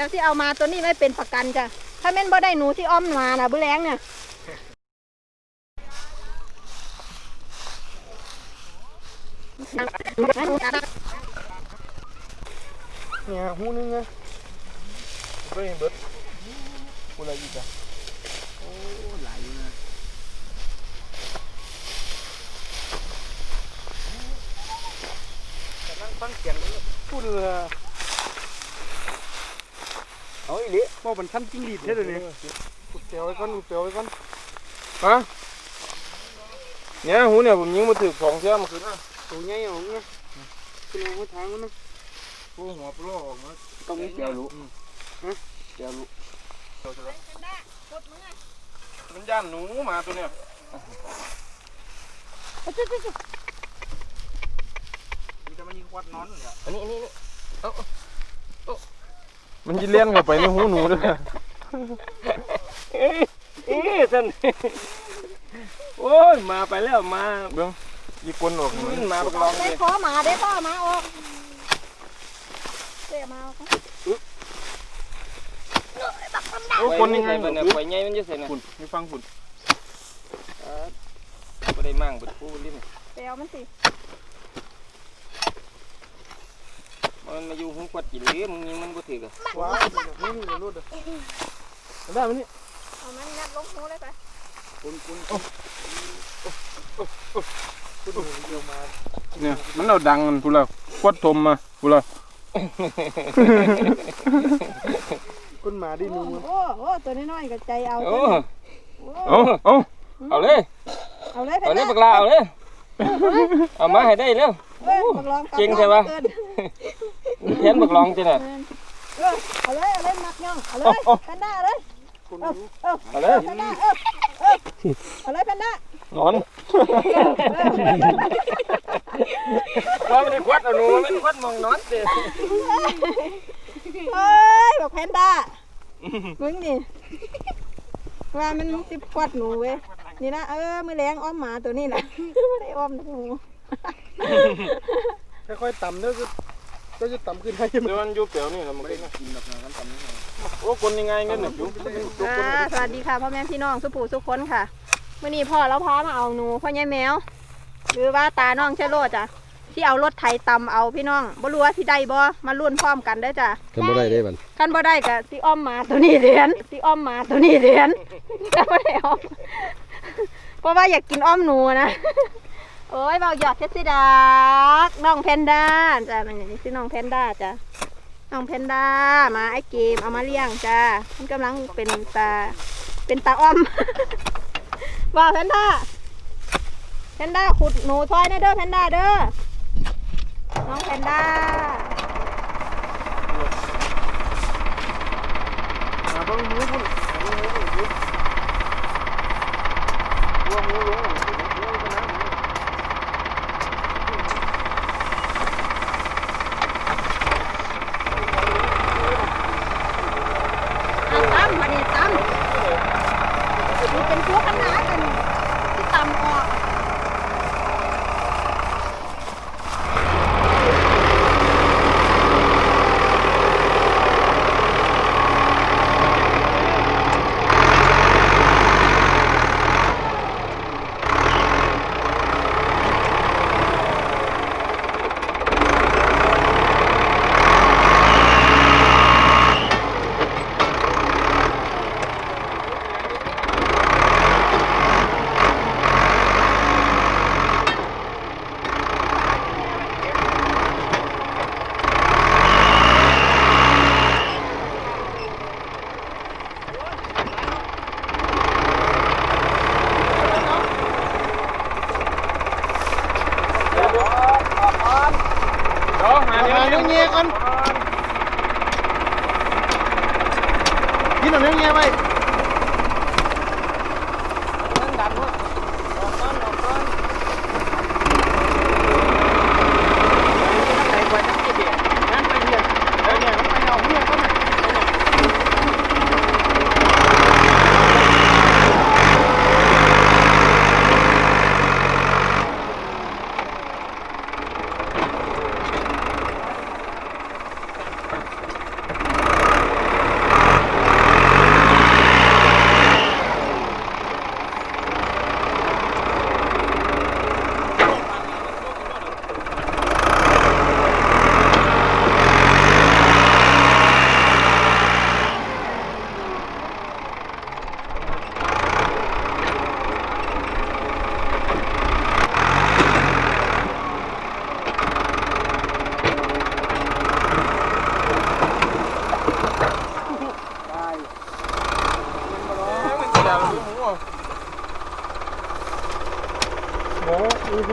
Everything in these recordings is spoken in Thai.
ดี๋ยวที่เอามาตัวนี้ไม่เป็นประกันจ้ะ ถ้าแม่นบ่ได้หนูที่อ้อมมาน่ะบุแรงเนี่ยเนี่ยหูนึงไงไปเห็นเบิดกูอะไรอีกอะโอ้หลายอยู่นะนั่งฟังเสียงนี่พูดเลย เอาอีหลิว่มันขั้นจิ้งหรีดใช่เลยเนี่ยอุดเตียวไว้ก่อนอุดเตียวไว้ก่อนฮะเนี่ยหูเนี่ยผมยิงมาถึงสองเชือมาคืนอะตัวใหญ่ออกนะเป็นหัวทางมันนะกูหัวปลอออกมาต้องมีเจียวรู้ฮะเจียวรู้มันย่านหนูมาตัวเนี่ยมันจะมายิงควัดนอนเนี่ยอันนี้อันนี้นี่ มันจะเลี้ยนเข้าไปในหูหนูด้วยเอ๊ะเอ๊ะท่านโอ้ยมาไปแล้วมาเบิ้งยีกวนออกอืมมาบักลองได้เลยขอหมาได้พ่อหมาออกเสียมาออกโอ้คนยังไงมัมันนน่ะข่อยใหญ่มันจะเสร็จนะฝุ่นไม่ฟังฝุ่นบ่ได้มั่งเบิดผู้ลิ้นเปียวมันสิ มันมาอยู่หุ้งควัดกี่เหลือมึงยิงมันบ่ถือกอะว้าวนี่นี่รูดได้ไหมนี่เอามันงัดลงหูเลยไปคุณคุณพูดเดียวมาเนี่ยมันเราดังกันพูดแล้วควัดทมมาพูดแล้วคุณมาดิโอ้นูโหโอ้ตัวน้อยๆกับใจเอาโอ้เอาเอาเอาเลย เอาเลยเอาเลยบักลาเอาเลย เอามาให้ได้เร็วเอ้ยบักลองกลับจริงใช่ปะเกิน แทนบักลองจ้ะน่ะเออเอาเลยเอาเลยมักย่องเอาเลยแพนด้าเอาเลยคุณเออเออเอาเลยแพนด้าเออเออเอาเลยแพนด้านอนว่าไม่ได้ควัดเอาหนูมันควัดมองนอนเด้เอ้ยบอกแพนด้ามึงนี่ว่ามันสิบควัดหนูเว้ยนี่นะเออมือแรงอ้อมหมาตัวนี้แหละไม่ได้อ้อมหนูค่อยๆต่ำเด้อ ก็จะต่ำขึ้นให้เดี๋ยวมันอยู่เปลวนี่เราไม่ได้กินแบบนั้นต่ำนี่โอ้คนยังไงเนี่ยเนี่ยอยู่อ่าสวัสดีค่ะพ่อแม่พี่น้องสุผูสุขคนค่ะมื่อนี้พ่อเราพามาเอาหนูพ่อใหญ่แมว หรือว่าตาน้องเชโรจ้ะที่เอารถไถตำเอาพี่น้องบ่รู้ว่าที่ได้บ่มาลุ้นพร้อมกันเด้อจ้ะกันบ่ได้ได้บันคันบ่ได้ก็สิอ้อมหมาตัวนี้เรียนสิอ้อมหมาตัวนี้เรียนจะบ่ได้อ้อมเพราะว่าอยากกินอ้อมหนูนะ โอ้ยเบาหยอดเทสซิดักน้องแพนด้าจ้ะมันอย่างนี้ชื่อน้องแพนด้าจ้ะน้องแพนด้ามาไอ้เกมเอามาเลี้ยงจ้ะมันกำลังเป็นตาเป็นตาอ้อมว่าแพนด้าแพนด้าขุดหนูซอยนะเด้อแพนด้าเด้อน้องแพนด้ามาบ้างหูคุณ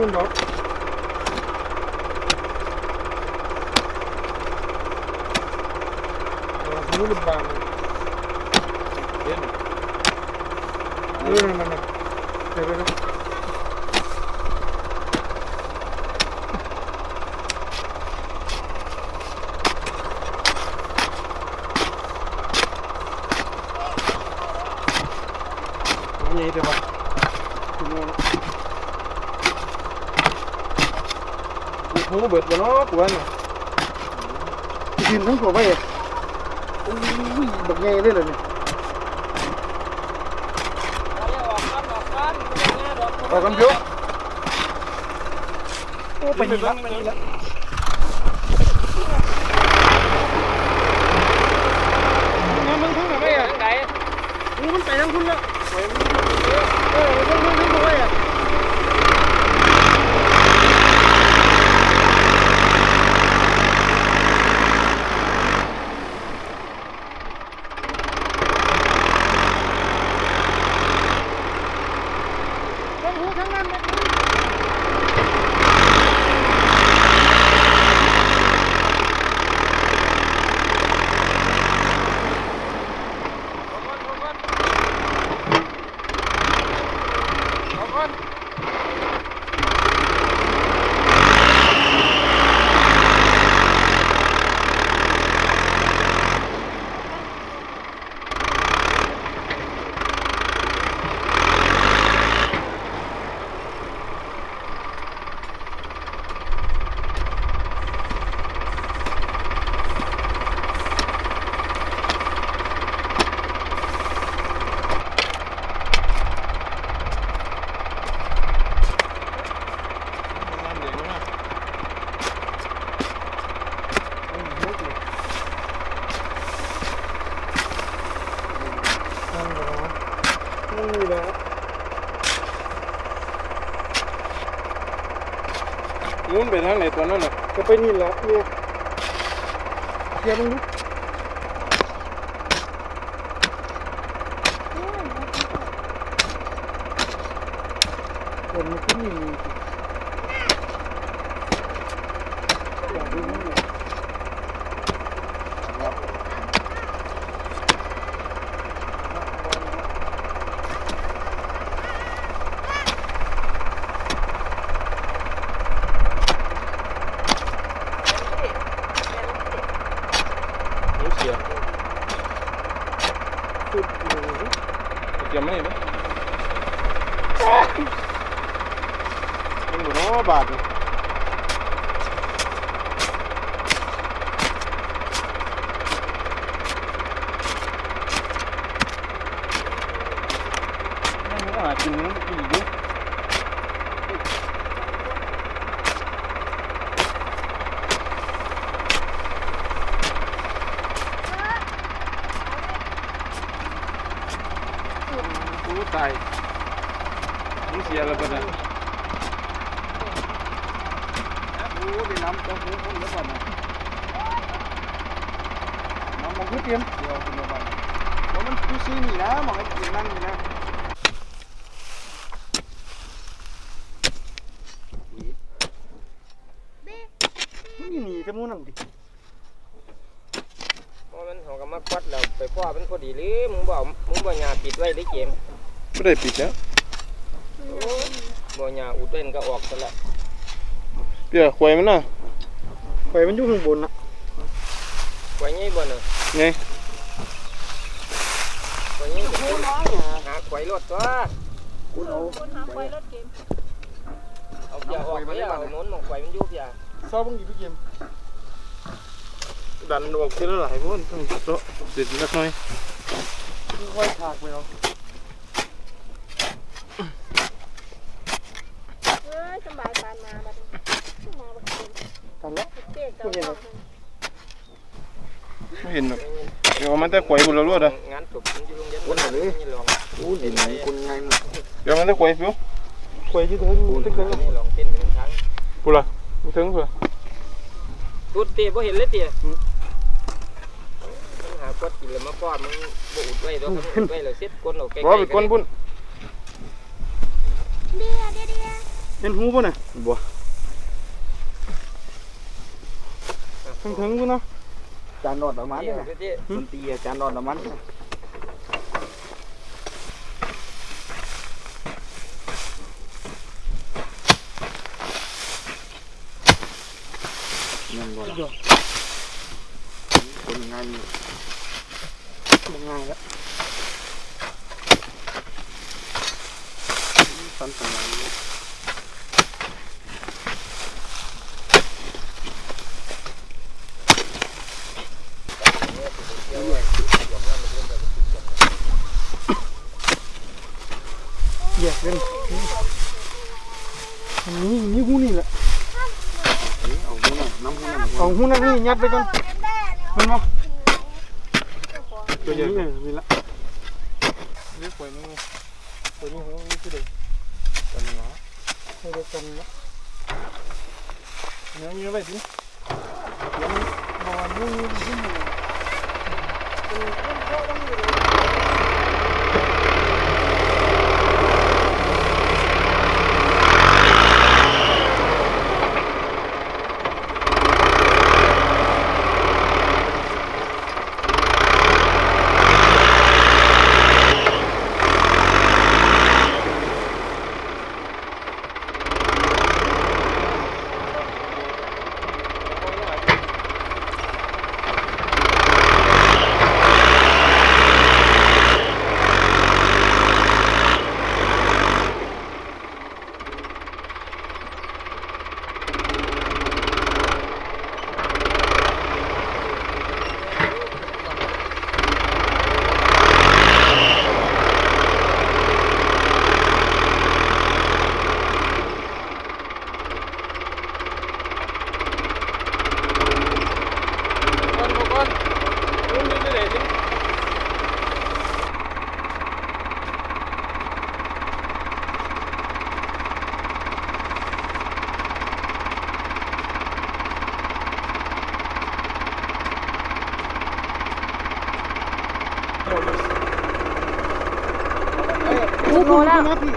พุ่นดอกเออหูเป็นบางเลยเด่นเออนั่นน่ะเดี๋ยวไปนะนี่เดี๋ยวมาคุณโน่น หูเบิดวะเนาะปวนน่ะกินทั้งหัวไปเลยอุ้ยบักใหญ่เลยเลยเนี่ยออกกันเยอะโอ้ไปนี่ละไปนี่ละมามึงทั้งหมดไม่อะไหนนี่มันไปทั้งคุณละไปมึงเออทั้งทั้งทั้งหัวไปอะ ทั้งหูทั้งนั้นเลย นี่แหละ มุน ไปทางไหนตัวนั้นน่ะจะไปนี่แหละเนี่ยเดี๋ยวมึงดูคนมันก็นี่อยากดูนี่เนี่ย หูเสีย สุดเลย เกี่ยวไม่ได้ มันหมดเนาะบาทนี่นั่นก็หากินมันกี่ยุหูตายหูเสียแล้วปะเนี่ยโอ้ได้น้ำตัวหูคนแล้วก่อนนะน้ำมันคือเตรียมเดี๋ยวคุณระวังเพราะมันคือซีนี่นะมองไอ้กินนั่งนี่นะมันนี่หนีไปมู่นั่งดิเพราะมันเขาก็มาควัดเราไปพ่อมันพอดีหรือมึงบอกมึงบอกยาปิดไว้ได้เกมไม่ได้ปิดแล้วบอกยาอุดเว้นก็ออกซะละ เปียควายมันน่ะไฟมันอยู่ข้างบนนะไว้งี้บ่เนอะไงไว้งี้บ่หาไข่รถตัวคุณเอาคนหาควายรถเกมเอาอย่าออกไปเอาโน้นมองไข่มันยุบอย่าซอบมึงอยู่พี่เกมดันออกทีละหลายคนต้องโต๊ะเด็ดนักหน่อยค่อยถากไปเอา เอ้ยสบายการมาบัดนี้มาบัดนี้ กันแล้ว เจ๊เจ้าเจ้า ไม่เห็นหรอกเดี๋ยวเอา มันแต่ควายบุญเราลวดอะงานศพมันอยู่โรงเรียนวันไหนนี่ลองโอ้ดินคนไงมึงเดี๋ยวมันแต่ควายฟิวควยที่เธออยู่ตึกเลยนี่ลองเต้นเป็นครั้งปุระมันถึงเพื่อตุดเตะบ่เห็นเลยเตะมันหากดกินแล้วมาป้อนมันบ่อุดไว้ตัวครับอุดไว้แล้วเซ็ตก้นเอาใกล้ๆรอไปก้นพุ่นเดียเดียเดียเห็นหูป่ะน่ะบัวถึงถึงๆป่ะเนาะ จานนอดประมาณนี้ดนตรีจานนอดประมาณนี้ยังบ่ล่ะคนงานอยู่บ่ง่ายแล้วสันต นาอยู่แยกกันอันนี้นี่หูนี่แหละเอาหูนั่นน้ำหูนั่นเอาหูนั่นนี่ยัดไปก่อนมันบ่ตัวใหญ่นี่เลยนี่ละเรียกไว้นี่ตัวนี้หูนี่คือเด็กกันนะให้ได้กันละเนื้อเยอะไปดิบ่ว่าหูนี่หูนี่คนคนหูนี่คือเด็กดิ หูหูนะพี่